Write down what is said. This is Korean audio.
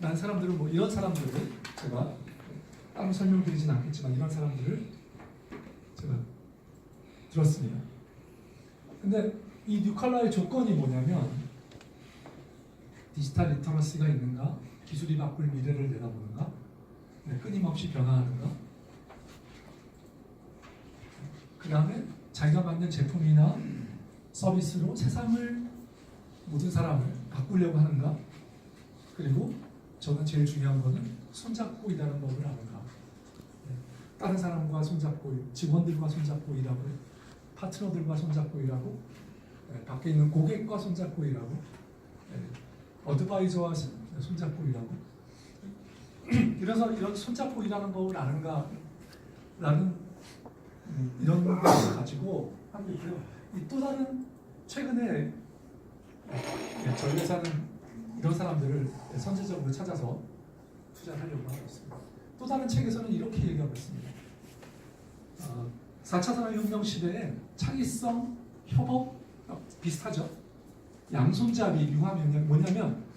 난 사람들을 뭐 이런 사람들을 제가 따로 설명드리진 않겠지만 이런 사람들을 제가 들었습니다. 근데 이 뉴칼라의 조건이 뭐냐면 디지털 리터러시가 있는가, 기술이 바꿀 미래를 내다보는가, 네, 끊임없이 변화하는가, 그 다음에 자기가 만든 제품이나 서비스로 세상을 모든 사람을 바꾸려고 하는가, 그리고 저는 제일 중요한 거는 손잡고 일하는 법을 아는가. 네, 다른 사람과 손잡고 일, 직원들과 손잡고 일하고 파트너들과 손잡고 일하고 네, 밖에 있는 고객과 손잡고 일하고 네, 어드바이저와 손- 손잡고 일하고 이래서 이런 손잡고 일하는 법을 아는가라는 음, 이런 것을 가지고 하고 있고요. 이또 다른 최근에 네, 저희 회사는 이런 사람들을 선제적으로 찾아서 투자를 하려고 하고 있습니다. 또 다른 책에서는 이렇게 얘기하고 있습니다. 어, 4차 산업혁명 시대에 창의성, 협업 어, 비슷하죠. 양손잡이 융합 영역 뭐냐면